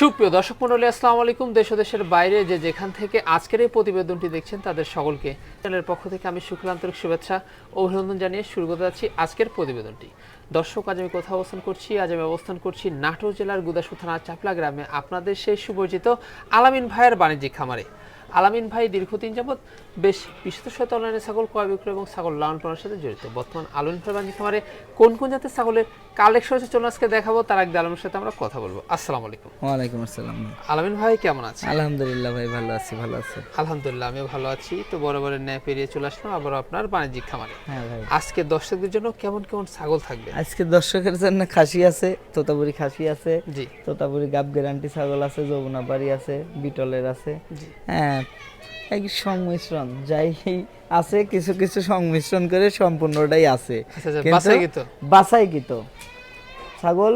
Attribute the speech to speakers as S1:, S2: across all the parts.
S1: সুপ্রিয় দর্শক মন্ডলী আসসালামু আলাইকুম। দেশ দেশের বাইরে যে যেখান থেকে আজকের এই প্রতিবেদনটি দেখছেন, তাদের সকলকে চ্যানেলের পক্ষ থেকে আমি সুখলান্তরিক শুভেচ্ছা অভিনন্দন জানিয়ে শুরু করতে যাচ্ছি আজকের প্রতিবেদনটি। দর্শক, আজ আমি কোথাও অবস্থান করছি? আজ আমি অবস্থান করছি নাটোর জেলার গুদাসু থানা চাপলা গ্রামে, আপনাদের সেই সুপরিচিত আলামিন ভাইয়ের বাণিজ্যিক খামারে। আলামিন ভাই, দীর্ঘদিন যাবৎ বেশ বিশুদ্ধ সাথে অনলাইনে ছাগল ক্রয় বিক্রয় এবং ছাগল লালন পালনের সাথে জড়িত। বর্তমান আলামিন ভাই বাণিজ্যিক খামারে কোন কোন জাতের ছাগলের কালেকশন আছে চলুন আজকে দেখাবো তার আগে আলমের সাথে আমরা কথা বলব। আসসালামু আলাইকুম।
S2: ওয়ালাইকুম আসসালাম।
S1: আলামিন ভাই কেমন আছে
S2: আলহামদুলিল্লাহ ভাই ভালো আছি ভালো আছে
S1: আলহামদুলিল্লাহ আমিও ভালো আছি। তো বরাবরের ন্যায় পেরিয়ে চলে আসলাম আবার আপনার বাণিজ্যিক খামারে।
S2: হ্যাঁ
S1: আজকে দর্শকদের জন্য কেমন কেমন ছাগল থাকবে?
S2: আজকে দর্শকের জন্য খাসি আছে তোতাপুরি খাসি আছে
S1: জি।
S2: তোতাপুরি গাব গ্যারান্টি ছাগল আছে যমুনাবাড়ি আছে বিটলের আছে। হ্যাঁ এক সংমিশ্রণ যাই আছে কিছু কিছু সংমিশ্রণ করে সম্পূর্ণটাই আছে।
S1: আচ্ছা আচ্ছা
S2: কিন্তু বাছাইকৃত। ছাগল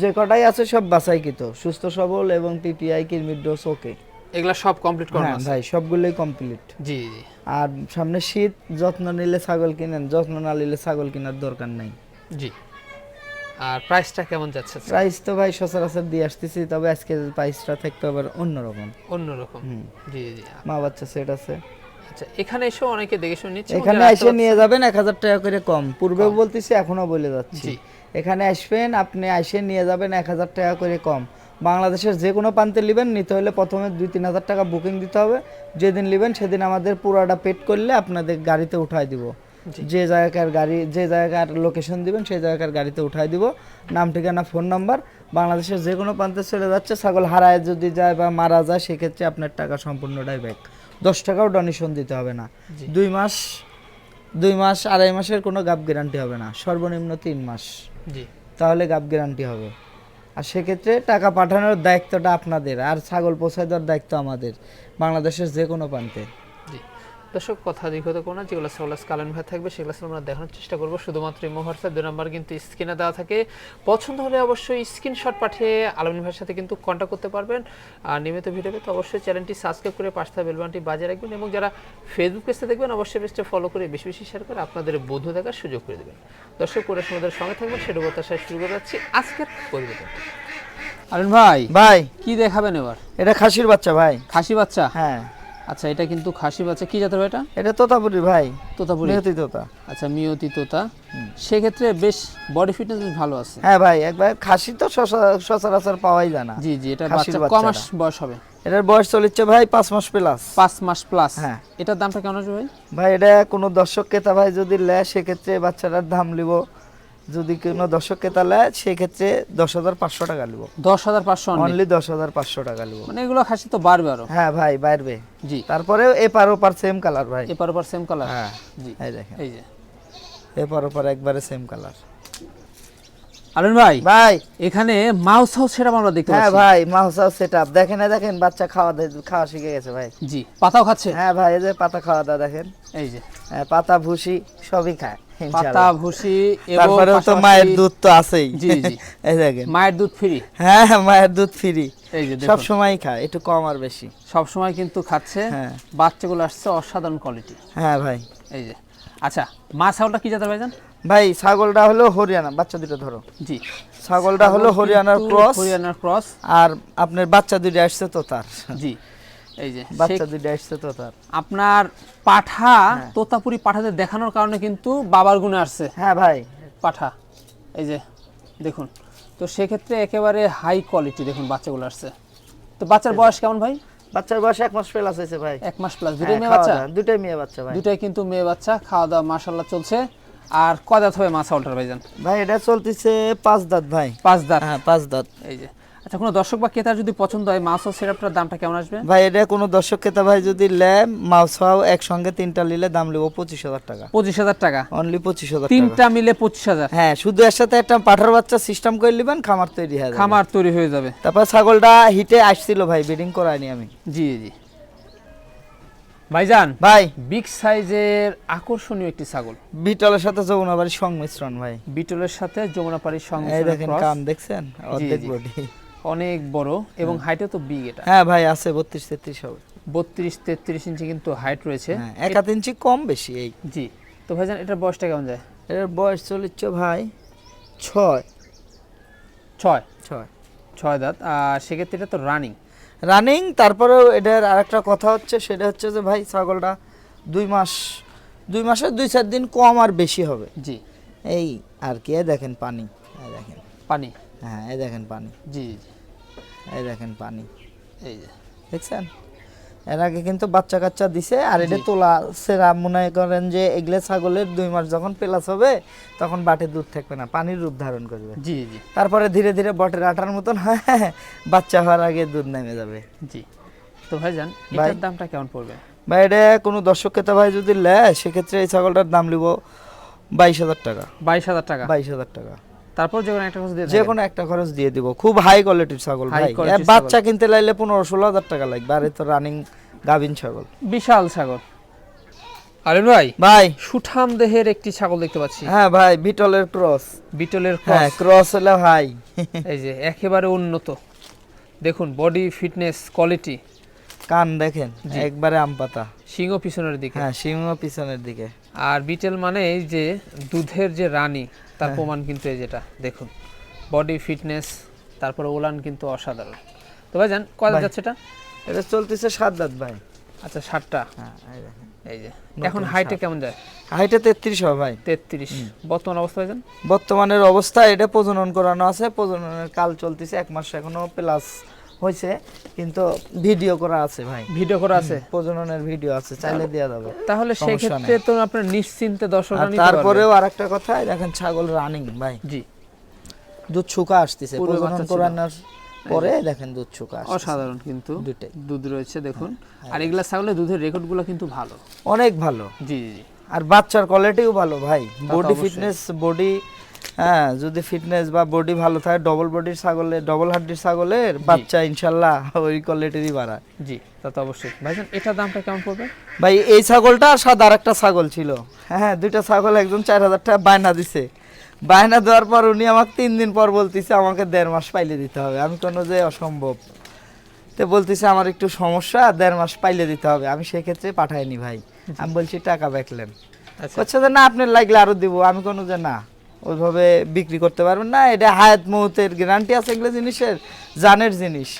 S2: যে কটাই আছে সব বাছাইকৃত সুস্থ সবল এবং টিপিআই কিরমির ডোজ ওকে
S1: এগুলা সব কমপ্লিট করা
S2: হ্যাঁ
S1: আছে?
S2: ভাই সবগুলোই কমপ্লিট
S1: জি জি।
S2: আর সামনে শীত যত্ন নিলে ছাগল কিনেন যত্ন না নিলে ছাগল কেনার দরকার নাই।
S1: জি। আর প্রাইসটা কেমন যাচ্ছে
S2: প্রাইস তো ভাই সচরাচর দিয়ে আসতেছি তবে আজকে প্রাইসটা থাকতে আবার অন্যরকম।
S1: অন্যরকম। জি জি।
S2: মা বাচ্চা সেট আছে।
S1: আচ্ছা এখানে এসেও অনেকে দেখে শুনে নিচ্ছে
S2: এখানে এসে নিয়ে যাবেন এক হাজার টাকা করে কম। পূর্বেও বলতেছি এখনও বলে যাচ্ছি। এখানে আসবেন আপনি এসে নিয়ে যাবেন এক হাজার টাকা করে কম। বাংলাদেশের যে কোনো প্রান্তে নেবেন নিতে হলে প্রথমে দুই তিন হাজার টাকা বুকিং দিতে হবে। যেদিন নেবেন সেদিন আমাদের পুরাটা পেড করলে আপনাদের গাড়িতে উঠাই দিব। যে জায়গাকার গাড়ি যে জায়গার লোকেশন দিবেন সেই জায়গাকার গাড়িতে উঠাই দিব। নাম ঠিকানা ফোন নাম্বার বাংলাদেশের যে কোনো প্রান্তে চলে যাচ্ছে ছাগল হারায় যদি যায় বা মারা যায় সেক্ষেত্রে আপনার টাকা সম্পূর্ণটাই ব্যাক দশ টাকাও ডোনেশন দিতে হবে না। দুই মাস দুই মাস আড়াই মাসের কোনো গাপ গ্যারান্টি হবে না। সর্বনিম্ন তিন মাস। তাহলে গাপ গ্যারান্টি হবে। আর সেক্ষেত্রে টাকা পাঠানোর দায়িত্বটা আপনাদের আর ছাগল পোষায় দেওয়ার দায়িত্ব আমাদের বাংলাদেশের যে কোনো প্রান্তে।
S1: দর্শক কথা দীর্ঘত কোনো যেগুলো সেগুলো কালেন ভাই থাকবে সেগুলো আমরা দেখানোর চেষ্টা করব। শুধুমাত্র এই হোয়াটসঅ্যাপ দুই নাম্বার কিন্তু স্ক্রিনে দেওয়া থাকে। পছন্দ হলে অবশ্যই স্ক্রিনশট পাঠিয়ে আলমিন ভাইয়ের সাথে কিন্তু কন্ট্যাক্ট করতে পারবেন। আর নিয়মিত ভিডিও পেতে অবশ্যই চ্যানেলটি সাবস্ক্রাইব করে পাশে থাকা বেলবানটি বাজিয়ে রাখবেন এবং যারা ফেসবুক পেজে দেখবেন অবশ্যই পেজটা ফলো করে বেশি বেশি শেয়ার করে আপনাদের বন্ধু দেখার সুযোগ করে দেবেন। দর্শক করে আমাদের সঙ্গে থাকবেন সেটা প্রত্যাশায় শুরু করে যাচ্ছি আজকের পরিবর্তন আলমিন ভাই
S2: ভাই।
S1: কি দেখাবেন এবার?
S2: এটা খাসির বাচ্চা ভাই।
S1: খাসি বাচ্চা?
S2: হ্যাঁ।
S1: আচ্ছা এটা কিন্তু খাসি বাচ্চা। কি জাতের ভাই এটা?
S2: এটা তোতাপুরি ভাই।
S1: তোতাপুরি।
S2: নিয়তি তোতা।
S1: আচ্ছা মিয়তি তোতা। সেক্ষেত্রে বেশ বডি ফিটনেস বেশ ভালো আছে।
S2: হ্যাঁ ভাই একবার খাসি তো সচা- সচরাচর পাওয়াই যায় না।
S1: জি জি এটা বাচ্চা ক মাস বয়স হবে।
S2: এটার বয়স চলেছে ভাই পাঁচ মাস প্লাস
S1: পাঁচ মাস প্লাস
S2: হ্যাঁ।
S1: এটার দামটা কেমন আছে ভাই?
S2: ভাই এটা কোনো দর্শক ক্রেতা ভাই যদি নেয় সেক্ষেত্রে বাচ্চাটার দাম নিব যদি কোনো দর্শককে নেয় সেক্ষেত্রে দশ হাজার পাঁচশো টাকা নিব।
S1: দশ হাজার পাঁচশো
S2: অনলি? দশ হাজার পাঁচশো টাকা নিব।
S1: মানে এগুলো খাসি তো বাড়বে আরও?
S2: হ্যাঁ ভাই বাইরবে
S1: জি।
S2: তারপরে এপার ওপার সেম কালার ভাই।
S1: এপার ওপার সেম কালার
S2: হ্যাঁ
S1: জি।
S2: এই দেখেন।
S1: এই যে।
S2: এপার ওপার একবারে সেম কালার
S1: আলন ভাই?
S2: ভাই।
S1: এখানে মাউস হাউস সেটা আমরা দেখতে
S2: হ্যাঁ ভাই মাউসাও সেট আপ দেখেন দেখেন বাচ্চা খাওয়া খাওয়া শিখে গেছে ভাই।
S1: জি পাতাও খাচ্ছে?
S2: হ্যাঁ ভাই এই যে পাতা খাওয়া দাওয়া দেখেন।
S1: এই যে।
S2: হ্যাঁ, পাতা ভুসি সবই খায়।
S1: পাতা ভুসি এবং
S2: তারপরেও তো মায়ের দুধ তো আছেই।
S1: জি, জি।
S2: এই দেখেন।
S1: মায়ের দুধ ফ্রি?
S2: হ্যাঁ হ্যাঁ, মায়ের দুধ ফ্রি।
S1: এই যে
S2: সব সময় খায় একটু কম আর বেশি।
S1: সব সময় কিন্তু খাচ্ছে।
S2: হ্যাঁ।
S1: বাচ্চাগুলো আসছে অসাধারণ কোয়ালিটি
S2: হ্যাঁ ভাই।
S1: এই যে। আচ্ছা মা ছাগলটা কি জাতের ভাইজান?
S2: ভাই ছাগলটা হলো হরিয়ানা বাচ্চা দুটো ধরো।
S1: জি।
S2: ছাগলটা হলো হরিয়ানার ক্রস
S1: হরিয়ানার ক্রস।
S2: আর আপনার বাচ্চা দুটো আসছে তো তার।
S1: জি। এই যে
S2: বাচ্চা
S1: সে-
S2: আসছে তো
S1: আপনার পাঠা
S2: হ্যাঁ।
S1: তোতাপুরি পাঠাতে দেখানোর কারণে কিন্তু বাবার গুণে আসছে।
S2: হ্যাঁ ভাই।
S1: পাঠা। এই যে দেখুন তো সেক্ষেত্রে একেবারে হাই কোয়ালিটি দেখুন বাচ্চাগুলো আসছে। তো বাচ্চার বয়স কেমন ভাই?
S2: বাচ্চার বয়স এক মাস প্লাস হয়েছে ভাই।
S1: এক মাস প্লাস
S2: হ্যাঁ,
S1: দুটোই মেয়ে বাচ্চা?
S2: দুটোই মেয়ে বাচ্চা ভাই।
S1: দুটাই কিন্তু মেয়ে বাচ্চা খাওয়া দাওয়া মাসাল্লাহ চলছে। আর কয় দাঁত হবে মাছা অল্টার ভাইজান?
S2: ভাই এটা চলতেছে পাঁচ দাঁত ভাই।
S1: পাঁচ দাঁত।
S2: হ্যাঁ পাঁচ দাঁত।
S1: এই যে। আচ্ছা কোনো দর্শক বা ক্রেতার যদি পছন্দ হয় মাছ ও সেরাপটার দামটা কেমন আসবে?
S2: ভাই এটা কোনো দর্শক ক্রেতা ভাই যদি লেয় মাউস হাও একসঙ্গে তিনটা নিলে দাম নেব পঁচিশ হাজার টাকা।
S1: পঁচিশ হাজার টাকা?
S2: অনলি পঁচিশ হাজার টাকা।
S1: তিনটা মিলে পঁচিশ হাজার?
S2: হ্যাঁ শুধু এর সাথে একটা পাঠার বাচ্চা সিস্টেম করে নেবেন খামার তৈরি হয়ে যাবে।
S1: খামার তৈরি হয়ে যাবে।
S2: তারপর ছাগলটা হিটে আসছিল ভাই ব্রিডিং করায়নি আমি।
S1: জি জি। ভাইজান
S2: ভাই।
S1: বিগ সাইজের আকর্ষণীয় একটি ছাগল।
S2: বিটলের সাথে যমুনাবাড়ির সংমিশ্রণ ভাই।
S1: বিটলের সাথে যমুনাপাড়ির
S2: এই
S1: সঙ্গে
S2: দেখেন কান দেখছেন? অর্ধেক বডি
S1: অনেক বড় এবং হাইটে তো বিগ এটা।
S2: হ্যাঁ ভাই আছে বত্রিশ তেত্রিশ হবে।
S1: বত্রিশ তেত্রিশ ইঞ্চি কিন্তু হাইট রয়েছে।
S2: হ্যাঁ এক হাত ইঞ্চি কম বেশি এই।
S1: জি তো ভাইজান এটার বয়সটা কেমন যায়?
S2: এর বয়স চলিচ্ছে ভাই ছয়।
S1: ছয়?
S2: ছয়।
S1: ছয় দাঁত আর সেক্ষেত্রে এটা তো রানিং
S2: রানিং তারপরেও এটার আরেকটা কথা হচ্ছে সেটা হচ্ছে যে ভাই ছাগলটা দুই মাস দুই মাসের দুই চার দিন কম আর বেশি হবে।
S1: জি।
S2: এই আর কি দেখেন পানি দেখেন।
S1: পানি।
S2: হ্যাঁ এই দেখেন পানি।
S1: জি জি।
S2: এই দেখেন পানি।
S1: এই যে।
S2: দেখছেন? এর আগে কিন্তু বাচ্চা কাচ্চা দিছে আর এটা তোলা সেরা। মনে করেন যে এগুলো ছাগলের দুই মাস যখন প্লাস হবে তখন বাটে দুধ থাকবে না পানির রূপ ধারণ করবে।
S1: জি জি।
S2: তারপরে ধীরে ধীরে বটের আটার মতন হ্যাঁ বাচ্চা হওয়ার আগে দুধ নেমে যাবে।
S1: জি। তো ভাইজান
S2: ভাই।
S1: এটার দামটা কেমন পড়বে?
S2: ভাই এটা কোনো দর্শক ক্রেতা ভাই যদি নেয় সেক্ষেত্রে এই ছাগলটার দাম নিব বাইশ হাজার টাকা।
S1: বাইশ হাজার টাকা?
S2: বাইশ হাজার টাকা।
S1: তারপর যে কোনো একটা খরচ দিয়ে
S2: যে কোনো একটা খরচ দিয়ে দিব। খুব হাই কোয়ালিটির ছাগল ভাই। বাচ্চা কিনতে লাইলে পনেরো ষোলো হাজার টাকা লাগবে আর এ তো রানিং গাভিন ছাগল।
S1: বিশাল ছাগল। আরেন ভাই?
S2: ভাই।
S1: সুঠাম দেহের একটি ছাগল দেখতে পাচ্ছি।
S2: হ্যাঁ ভাই বিটলের ক্রস।
S1: বিটলের
S2: হ্যাঁ
S1: ক্রস।
S2: ক্রস হলে ভাই
S1: এই যে একেবারে উন্নত। দেখুন বডি ফিটনেস কোয়ালিটি
S2: কান দেখেন একবারে আম পাতা।
S1: সিংহ পিছনের দিকে।
S2: হ্যাঁ সিংহ পিছনের দিকে।
S1: আর বিটেল মানে এই যে দুধের যে রানী
S2: হ্যাঁ।
S1: তার প্রমাণ কিন্তু এই যেটা দেখুন। বডি ফিটনেস তারপরে ওলান কিন্তু অসাধারণ। তো ভাই জান কয়
S2: ভাই।
S1: যাচ্ছে এটা?
S2: এটা চলতেছে সাত দাঁত ভাই।
S1: আচ্ছা ষাটটা
S2: হ্যাঁ এই
S1: এই যে এখন হাইটে কেমন যায়?
S2: হাইটে তেত্রিশ হবে ভাই।
S1: তেত্রিশ। বর্তমান অবস্থা ভাইজান?
S2: বর্তমানের অবস্থা এটা প্রজনন করানো আছে প্রজননের কাল চলতেছে এক মাস এখনও প্লাস হয়েছে কিন্তু ভিডিও করা আছে ভাই।
S1: ভিডিও করা আছে?
S2: প্রজননের ভিডিও আছে চাইলে দেওয়া যাবে।
S1: তাহলে
S2: সমস্যা
S1: সেক্ষেত্রে তো আপনার নিশ্চিন্তে নিতে
S2: তারপরেও আরেকটা কথা দেখেন ছাগল রানিং ভাই।
S1: জি।
S2: দুধ শুকা আসতেছে প্রজনন করানোর পরে দেখেন দুধ শুকা
S1: অসাধারণ কিন্তু।
S2: দুটাই
S1: দুধ রয়েছে দেখুন। আর এগুলা ছাগলের দুধের রেকর্ডগুলো কিন্তু ভালো।
S2: অনেক ভালো।
S1: জি জি জি।
S2: আর বাচ্চার কোয়ালিটিও ভালো ভাই। বডি ফিটনেস বডি হ্যাঁ যদি ফিটনেস বা বডি ভালো থাকে ডবল বডির ছাগলের ডবল হাড্ডির ছাগলের বাচ্চা ইনশাল্লাহ ওই কোয়ালিটিরই বাড়ায়।
S1: জি তা তো অবশ্যই। ভাইজান এটার দামটা কেমন পড়বে?
S2: ভাই এই ছাগলটা আর সাদা আর একটা ছাগল ছিল। হ্যাঁ দুইটা ছাগল একজন চার হাজার টাকা বায়না দিছে। বায়না দেওয়ার পর উনি আমাকে তিন দিন পর বলতেছে আমাকে দেড় মাস পাইলে দিতে হবে। আমি কোনো যে অসম্ভব। তো বলতেছে আমার একটু সমস্যা দেড় মাস পাইলে দিতে হবে। আমি সেক্ষেত্রে পাঠাইনি ভাই। আমি বলছি টাকা বেকলেন
S1: আচ্ছা।
S2: যে না আপনার লাগলে আরও দিব। আমি কোনো যে না। ওইভাবে বিক্রি করতে পারবেন না। এটা হায়াত মুহূর্তের গ্যারান্টি আছে এগুলো জিনিসের জানের জিনিস।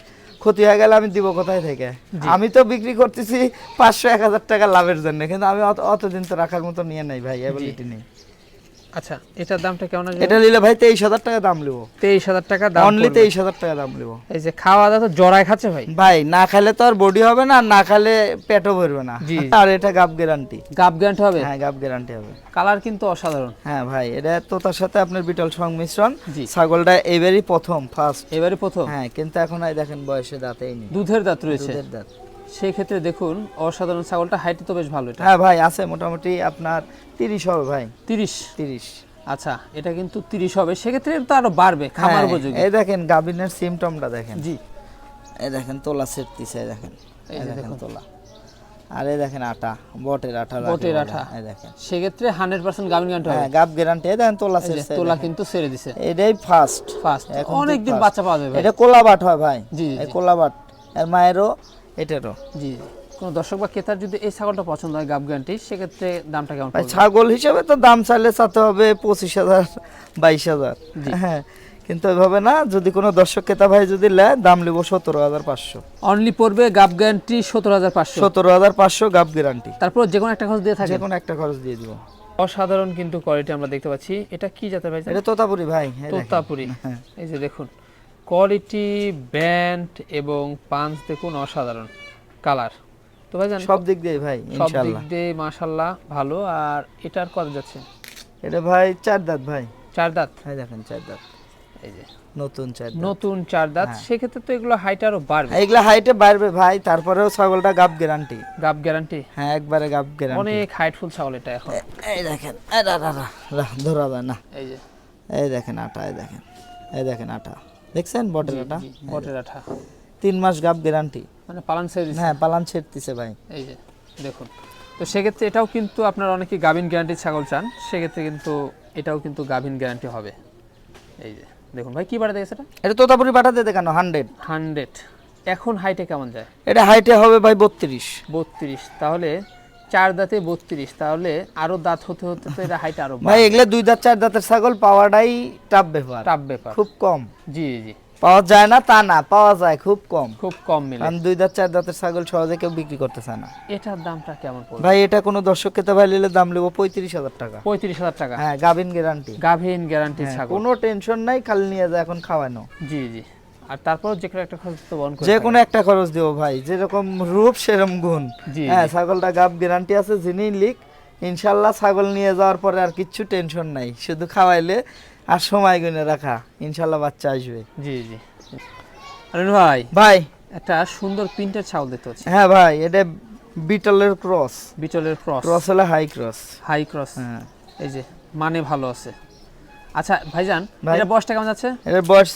S2: ক্ষতি হয়ে গেলে আমি দিব কোথায় থেকে? আমি তো বিক্রি করতেছি পাঁচশো এক হাজার টাকা লাভের জন্য কিন্তু আমি অতদিন তো রাখার মতো নিয়ে নাই ভাই অ্যাবিলিটি নেই।
S1: আচ্ছা এটার দামটা কেমন আসবে?
S2: এটা নিলে ভাই তেইশ হাজার টাকা দাম লিবো
S1: তেইশ হাজার টাকা দাম
S2: অনলি
S1: পড়বে।
S2: তেইশ হাজার টাকা দাম লিবো
S1: এই যে খাওয়া দাওয়া তো জড়ায় খাচ্ছে ভাই।
S2: ভাই না খাইলে তো আর বডি হবে না না খাইলে পেটও ভরবে না। আর এটা গাব গ্যারান্টি
S1: গাব গ্যান্ট হবে?
S2: হ্যাঁ গাব গ্যারান্টি হবে।
S1: কালার কিন্তু অসাধারণ।
S2: হ্যাঁ ভাই এটা তোতার সাথে আপনার বিটল সংমিশ্রণ
S1: জি।
S2: ছাগলটা এবারই প্রথম ফার্স্ট
S1: এবারে প্রথম?
S2: হ্যাঁ কিন্তু এখন দেখেন বয়সে দাঁতেই নেই।
S1: দুধের দাঁত রয়েছে?
S2: দুধের দাঁত।
S1: সেই ক্ষেত্রে দেখুন অসাধারণ ছাগলটা হাইট তো বেশ ভালো এটা।
S2: হ্যাঁ ভাই আছে মোটামুটি আপনার তিরিশ হবে ভাই।
S1: তিরিশ?
S2: তিরিশ।
S1: আচ্ছা এটা কিন্তু তিরিশ হবে সেক্ষেত্রে তো আরও বাড়বে খামার
S2: হ্যাঁ,
S1: উপযোগী।
S2: এই দেখেন গাবিনের সিমটমটা দেখেন।
S1: জি।
S2: এই দেখেন তোলা সেটতিছে এই দেখেন।
S1: এই
S2: দেখেন তোলা। আর এই দেখেন আটা বটের আটা
S1: বটের আঠা।
S2: এই দেখেন।
S1: সেক্ষেত্রে
S2: হ্যাঁ গাব গ্যারান্টি এই দেখেন তোলা সেটছে
S1: তোলা কিন্তু ছেড়ে দিছে।
S2: এটাই ফার্স্ট
S1: ফার্স্ট বাচ্চা পাওয়া যাবে
S2: এটা কোলাবাট হয় ভাই।
S1: জি, জি,
S2: এই কোলাবাট। এর মায়েরও এটারও।
S1: জি কোনো দর্শক বা ক্রেতার যদি এই ছাগলটা পছন্দ হয় গাব গ্যারান্টি সেক্ষেত্রে দামটা কেমন পড়বে?
S2: ছাগল হিসেবে তো দাম চাইলে চাতে হবে পঁচিশ হাজার বাইশ হাজার।
S1: জি।
S2: হ্যাঁ কিন্তু এভাবে না যদি কোনো দর্শক ক্রেতা ভাই যদি নেয় দাম নিব সতেরো হাজার পাঁচশো।
S1: অনলি পড়বে গাব গ্যারান্টি সতেরো হাজার পাঁচশো।
S2: সতেরো হাজার পাঁচশো গাব গ্যারান্টি
S1: তারপর যে কোনো একটা খরচ দিয়ে থাকে।
S2: যে কোনো একটা খরচ দিয়ে দিব।
S1: অসাধারণ কিন্তু কোয়ালিটি আমরা দেখতে পাচ্ছি। এটা কি জাতের ভাই
S2: এটা তোতাপুরি ভাই
S1: তোতাপুরি।
S2: হ্যাঁ।
S1: এই যে দেখুন। কোয়ালিটি ব্যান্ড এবং পাঞ্চ দেখুন অসাধারণ কালার তো ভাই জান
S2: সব দিক দিয়ে ভাই
S1: সব দিক দিয়ে মাশাল্লাহ ভালো। আর এটার কত যাচ্ছে?
S2: এটা ভাই চার দাঁত ভাই।
S1: চার দাঁত?
S2: এই দেখেন চার দাঁত।
S1: এই যে।
S2: নতুন চার
S1: নতুন চার দাঁত।
S2: হ্যাঁ।
S1: সেক্ষেত্রে তো এগুলো হাইট আরও বাড়বে।
S2: এগুলা হাইটে বাড়বে ভাই তারপরেও ছাগলটা গাব গ্যারান্টি
S1: গাব গ্যারান্টি
S2: হ্যাঁ একবারে গাব গ্যারান্টি
S1: অনেক হাইটফুল ছাগল এটা এখন।
S2: এই দেখেন ধরা যায় না।
S1: এই যে।
S2: এই দেখেন আটা এই দেখেন এই দেখেন আটা। দেখছেন? বটের আটা
S1: বটের আঠা।
S2: তিন মাস গাব গ্যারান্টি
S1: মানে পালান সেরিস
S2: হ্যাঁ পালান ছেড়তেছে ভাই।
S1: এই যে দেখুন। তো সেক্ষেত্রে এটাও কিন্তু আপনার অনেকে গাভিন গ্যারান্টি ছাগল চান। সেক্ষেত্রে কিন্তু এটাও কিন্তু গাভিন গ্যারান্টি হবে। এই যে দেখুন ভাই কি বাড়া দেখেছে এটা?
S2: এটা তোতাপুরি পাঠাতে দেখান হান্ড্রেড
S1: হান্ড্রেড এখন হাইটে কেমন যায়?
S2: এটা হাইটে হবে ভাই বত্রিশ।
S1: বত্রিশ। তাহলে চার দাঁতে বত্রিশ তাহলে আরও দাঁত হতে হতে তো এটা হাইট আরও
S2: ভাই এগুলা দুই দাঁত চার দাঁতের ছাগল পাওয়াটাই টাফ ব্যাপার।
S1: টাফ ব্যাপার।
S2: খুব কম।
S1: জি জি।
S2: পাওয়া যায় না তা না পাওয়া যায় খুব কম।
S1: খুব কম মিলে।
S2: কারণ দুই দাঁত চার দাঁতের ছাগল সহজে কেউ বিক্রি করতে চায় না।
S1: এটার দামটা কেমন পড়বে?
S2: ভাই এটা কোনো দর্শক খেতে ভাই নিলে দাম নেব পঁয়ত্রিশ হাজার টাকা।
S1: পঁয়ত্রিশ হাজার টাকা?
S2: হ্যাঁ গাভিন গ্যারান্টি
S1: গাভীন গ্যারান্টি ছাগল।
S2: কোনো টেনশন নাই খালি নিয়ে যায় এখন খাওয়ানো।
S1: জি জি। আর তারপর যে কোনো একটা খরচ তো বহন করে
S2: যে কোনো একটা খরচ দেবো ভাই যেরকম রূপ সেরকম গুণ। হ্যাঁ ছাগলটা গাব গ্যারান্টি আছে যিনি লিক ইনশাল্লাহ ছাগল নিয়ে যাওয়ার পরে আর কিচ্ছু টেনশন নাই। শুধু খাওয়াইলে আর সময় গুনে রাখা ইনশাল্লাহ বাচ্চা আসবে।
S1: জি জি। ভাই
S2: ভাই।
S1: একটা সুন্দর প্রিন্টের ছাগল দেখতে পাচ্ছি।
S2: হ্যাঁ ভাই এটা বিটলের ক্রস
S1: বিটলের ক্রস
S2: ক্রস হলে হাই ক্রস
S1: হাই ক্রস
S2: হ্যাঁ।
S1: এই যে মানে ভালো আছে। আচ্ছা ভাইজান
S2: ভাই।
S1: এটা বয়সটা কেমন যাচ্ছে?
S2: এর বয়স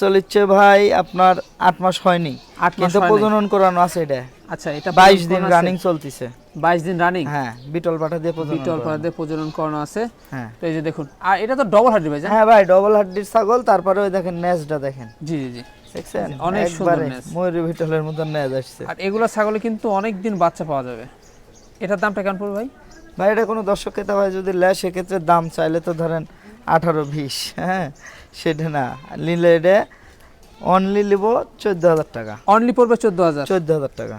S2: ভাই আপনার আট মাস হয়নি। কিন্তু প্রজনন করানো আছে এটা।
S1: আচ্ছা এটা
S2: বাইশ দিন রানিং চলতেছে।
S1: বাইশ দিন রানিং
S2: হ্যাঁ বিটল পাঠা দিয়ে প্রজনন
S1: বিটল
S2: করানো।
S1: পাড়াতে প্রজনন করানো আছে।
S2: হ্যাঁ।
S1: তো এই যে দেখুন আর এটা তো ডবল হার্ডি ভাইজান।
S2: হ্যাঁ ভাই ডবল হাড্ডির ছাগল তারপরে ওই দেখেন নেজটা দেখেন।
S1: জি জি জি।
S2: দেখছেন?
S1: অনেক সুন্দর নেজ।
S2: ময়ূরী বিটলের মতন নেজ আসছে।
S1: আর এগুলো ছাগলে কিন্তু অনেক দিন বাচ্চা পাওয়া যাবে। এটার দামটা কেমন পড়বে ভাই?
S2: ভাই এটা কোনো দর্শক খেতে ভাই যদি নেয় সেক্ষেত্রে দাম চাইলে তো ধরেন আঠারো বিশ হ্যাঁ সেটা না। নিলে এটা অনলি নিব চোদ্দ হাজার টাকা।
S1: অনলি পড়বে চোদ্দ হাজার?
S2: চোদ্দ হাজার টাকা।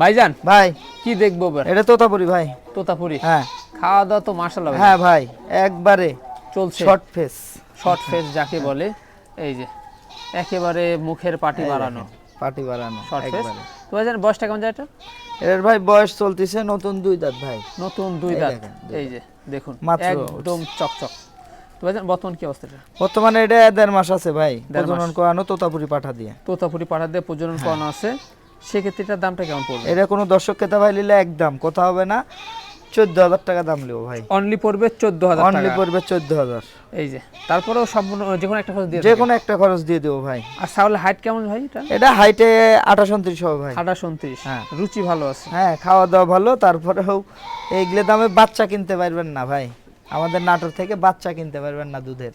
S1: ভাইজান
S2: ভাই।
S1: কি দেখব
S2: এটা তোতাপুরি ভাই।
S1: তোতাপুরি?
S2: হ্যাঁ।
S1: খাওয়া দাওয়া তো মার্শাল
S2: হ্যাঁ ভাই একবারে
S1: চলছে।
S2: শর্ট ফেস
S1: শর্ট ফেস যাকে বলে এই যে একেবারে মুখের পাটি বাড়ানো।
S2: পাটি বাড়ানো
S1: শর্ট ফেস তো ভাইজান বয়সটা কেমন যায় এটা?
S2: এর ভাই বয়স চলতেছে নতুন দুই দাঁত ভাই।
S1: নতুন দুই দাঁত। এই যে দেখুন একদম চকচক। বর্তমান কি অবস্থাটা
S2: বর্তমানে এটা দেড় মাস আছে ভাই। প্রজনন করানো তোতাপুরি পাঠা দিয়ে।
S1: তোতাপুরি পাঠা দিয়ে প্রজনন
S2: হ্যাঁ।
S1: করানো আছে। সেক্ষেত্রে এটার দামটা কেমন পড়বে?
S2: এটা কোনো দর্শক খেতে ভাই নিলে একদম কোথা হবে না। চোদ্দ হাজার টাকা দাম লিও ভাই।
S1: অনলি পড়বে চোদ্দ হাজার
S2: অনলি পড়বে চোদ্দ হাজার।
S1: এই যে তারপরেও সম্পূর্ণ যে কোনো একটা খরচ দিয়ে
S2: যে কোনো একটা খরচ দিয়ে দেবো ভাই।
S1: আর ছাগলের হাইট কেমন ভাই এটা?
S2: এটা হাইটে আঠাশ উনত্রিশ হবে ভাই।
S1: আঠাশ উনত্রিশ।
S2: হ্যাঁ।
S1: রুচি ভালো আছে।
S2: হ্যাঁ খাওয়া দাওয়া ভালো তারপরেও এইগুলো দামে বাচ্চা কিনতে পারবেন না ভাই। আমাদের নাটোর থেকে বাচ্চা কিনতে পারবেন না দুধের।